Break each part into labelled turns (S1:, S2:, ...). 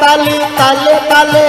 S1: তালি তালে তালে।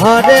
S1: হরে